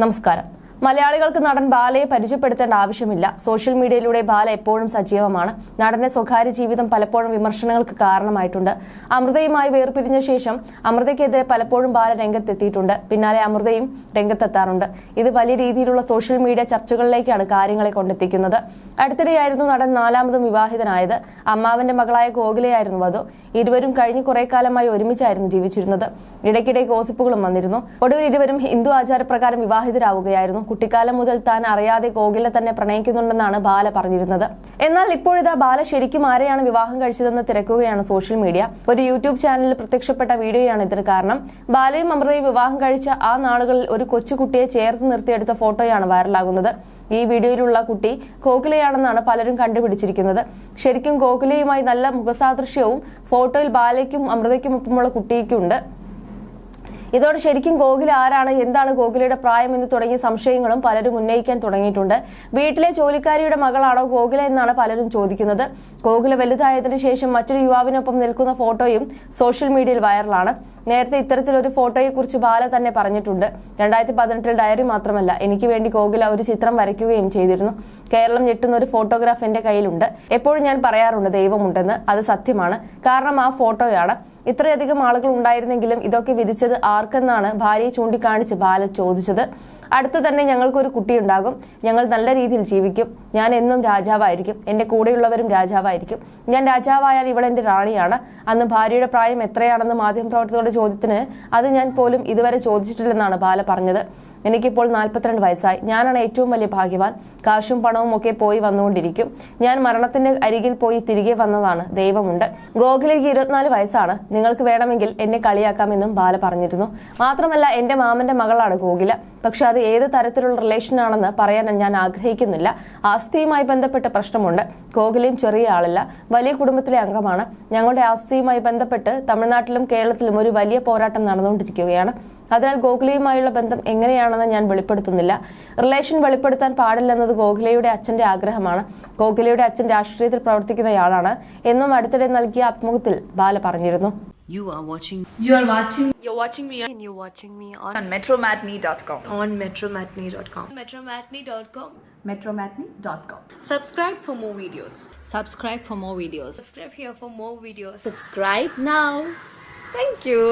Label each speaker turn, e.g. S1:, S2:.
S1: നമസ്കാരം മലയാളികൾക്ക് നടൻ ബാലയെ പരിചയപ്പെടുത്തേണ്ട ആവശ്യമില്ല. സോഷ്യൽ മീഡിയയിലൂടെ ബാല എപ്പോഴും സജീവമാണ്. നടന്റെ സ്വകാര്യ ജീവിതം പലപ്പോഴും വിമർശനങ്ങൾക്ക് കാരണമായിട്ടുണ്ട്. അമൃതയുമായി വേർപിരിഞ്ഞ ശേഷം അമൃതയ്ക്കെതിരെ പലപ്പോഴും ബാല രംഗത്തെത്തിയിട്ടുണ്ട്. പിന്നാലെ അമൃതയും രംഗത്തെത്താറുണ്ട്. ഇത് വലിയ രീതിയിലുള്ള സോഷ്യൽ മീഡിയ ചർച്ചകളിലേക്കാണ് കാര്യങ്ങളെ കൊണ്ടെത്തിക്കുന്നത്. അടുത്തിടെയായിരുന്നു നടൻ നാലാമതും വിവാഹിതനായത്. അമ്മാവന്റെ മകളായ ഗോകുലയായിരുന്നു വധു. ഇരുവരും കഴിഞ്ഞ കുറെ കാലമായി ഒരുമിച്ചായിരുന്നു ജീവിച്ചിരുന്നത്. ഇടയ്ക്കിടെ ഗോസിപ്പുകളും വന്നിരുന്നു. ഒടുവിൽ ഇരുവരും ഹിന്ദു ആചാരപ്രകാരം വിവാഹിതരാവുകയായിരുന്നു. കുട്ടിക്കാലം മുതൽ താൻ അറിയാതെ ഗോകുലെ തന്നെ പ്രണയിക്കുന്നുണ്ടെന്നാണ് ബാല പറഞ്ഞിരുന്നത്. എന്നാൽ ഇപ്പോഴിതാ ബാല ശരിക്കും ആരെയാണ് വിവാഹം കഴിച്ചതെന്ന് തിരക്കുകയാണ് സോഷ്യൽ മീഡിയ. ഒരു യൂട്യൂബ് ചാനലിൽ പ്രത്യക്ഷപ്പെട്ട വീഡിയോയാണ് ഇതിന് കാരണം. ബാലയും അമൃതയും വിവാഹം കഴിച്ച ആ നാളുകളിൽ ഒരു കൊച്ചുകുട്ടിയെ ചേർത്ത് നിർത്തിയെടുത്ത ഫോട്ടോയാണ് വൈറലാകുന്നത്. ഈ വീഡിയോയിലുള്ള കുട്ടി ഗോകുലയാണെന്നാണ് പലരും കണ്ടുപിടിച്ചിരിക്കുന്നത്. ശരിക്കും ഗോകുലയുമായി നല്ല മുഖസാദൃശ്യവും ഫോട്ടോയിൽ ബാലയ്ക്കും അമൃതയ്ക്കും ഒപ്പമുള്ള കുട്ടിക്കുണ്ട് ഇതോടെ ശരിക്കും ഗോകുല ആരാണ്? എന്താണ് ഗോകുലയുടെ പ്രായം എന്ന് തുടങ്ങിയ സംശയങ്ങളും പലരും ഉന്നയിക്കാൻ തുടങ്ങിയിട്ടുണ്ട്. വീട്ടിലെ ജോലിക്കാരിയുടെ മകളാണോ ഗോകുല എന്നാണ് പലരും ചോദിക്കുന്നത്. ഗോകുല വലുതായതിനു ശേഷം മറ്റൊരു യുവാവിനൊപ്പം നിൽക്കുന്ന ഫോട്ടോയും സോഷ്യൽ മീഡിയയിൽ വൈറലാണ്. നേരത്തെ ഇത്തരത്തിലൊരു ഫോട്ടോയെക്കുറിച്ച് ബാല തന്നെ പറഞ്ഞിട്ടുണ്ട്. രണ്ടായിരത്തി പതിനെട്ടിൽ ഡയറി മാത്രമല്ല എനിക്ക് വേണ്ടി ഗോകുല ഒരു ചിത്രം വരയ്ക്കുകയും ചെയ്തിരുന്നു. കേരളം ഞെട്ടുന്ന ഒരു ഫോട്ടോഗ്രാഫ് എന്റെ കയ്യിലുണ്ട്. എപ്പോഴും ഞാൻ പറയാറുണ്ട് ദൈവമുണ്ടെന്ന്. അത് സത്യമാണ്. കാരണം ആ ഫോട്ടോയാണ്. ഇത്രയധികം ആളുകൾ ഉണ്ടായിരുന്നെങ്കിലും ഇതൊക്കെ വിധിച്ചത് ആർക്കെന്നാണ് ഭാര്യയെ ചൂണ്ടിക്കാണിച്ച് ബാല ചോദിച്ചത്. അടുത്ത് തന്നെ ഞങ്ങൾക്കൊരു കുട്ടിയുണ്ടാകും. ഞങ്ങൾ നല്ല രീതിയിൽ ജീവിക്കും. ഞാൻ എന്നും രാജാവായിരിക്കും. എന്റെ കൂടെയുള്ളവരും രാജാവായിരിക്കും. ഞാൻ രാജാവായാൽ ഇവൾ എന്റെ റാണിയാണ്. അന്ന് ഭാര്യയുടെ പ്രായം എത്രയാണെന്ന് മാധ്യമപ്രവർത്തകരുടെ ചോദ്യത്തിന് അത് ഞാൻ പോലും ഇതുവരെ ചോദിച്ചിട്ടില്ലെന്നാണ് ബാല പറഞ്ഞത്. എനിക്കിപ്പോൾ നാൽപ്പത്തിരണ്ട് വയസ്സായി. ഞാനാണ് ഏറ്റവും വലിയ ഭാഗ്യവാൻ. കാശും പണവും ഒക്കെ പോയി വന്നുകൊണ്ടിരിക്കും. ഞാൻ മരണത്തിന്റെ അരികിൽ പോയി തിരികെ വന്നതാണ് ദൈവമുണ്ട്. ഗോകുലേക്ക് ഇരുപത്തിനാല് വയസ്സാണ്. നിങ്ങൾക്ക് വേണമെങ്കിൽ എന്നെ കളിയാക്കാമെന്നും ബാല പറഞ്ഞിരുന്നു. മാത്രമല്ല എന്റെ മാമന്റെ മകളാണ് ഗോകുല. പക്ഷെ അത് ഏത് തരത്തിലുള്ള റിലേഷൻ ആണെന്ന് പറയാൻ ഞാൻ ആഗ്രഹിക്കുന്നില്ല. ആസ്തിയുമായി ബന്ധപ്പെട്ട പ്രശ്നമുണ്ട്. ഗോകുലയും ചെറിയ ആളല്ല. വലിയ കുടുംബത്തിലെ അംഗമാണ്. ഞങ്ങളുടെ ആസ്തിയുമായി ബന്ധപ്പെട്ട് തമിഴ്നാട്ടിലും കേരളത്തിലും ഒരു വലിയ പോരാട്ടം നടന്നുകൊണ്ടിരിക്കുകയാണ്. അതിനാൽ ഗോഖലയുമായുള്ള ബന്ധം എങ്ങനെയാണെന്ന് ഞാൻ വെളിപ്പെടുത്തുന്നില്ല റിലേഷൻ വെളിപ്പെടുത്താൻ പാടില്ലെന്നത് ഗോഖലയുടെ അച്ഛന്റെ ആഗ്രഹമാണ് ഗോഖലയുടെ അച്ഛൻ രാഷ്ട്രീയത്തിൽ പ്രവർത്തിക്കുന്നയാളാണ് എന്നും അടുത്തിടെ നൽകിയ അഭിമുഖത്തിൽ ബാല പറഞ്ഞിരുന്നു
S2: You are watching
S3: You are watching
S4: You're watching me and you're watching me on,
S5: on metromatney.com.
S4: on metromatney.com.
S3: metromatney.com.
S5: metromatney.com.
S4: Subscribe for more videos.
S2: subscribe for more videos.
S3: Subscribe here for more videos.
S4: Subscribe now. Thank you.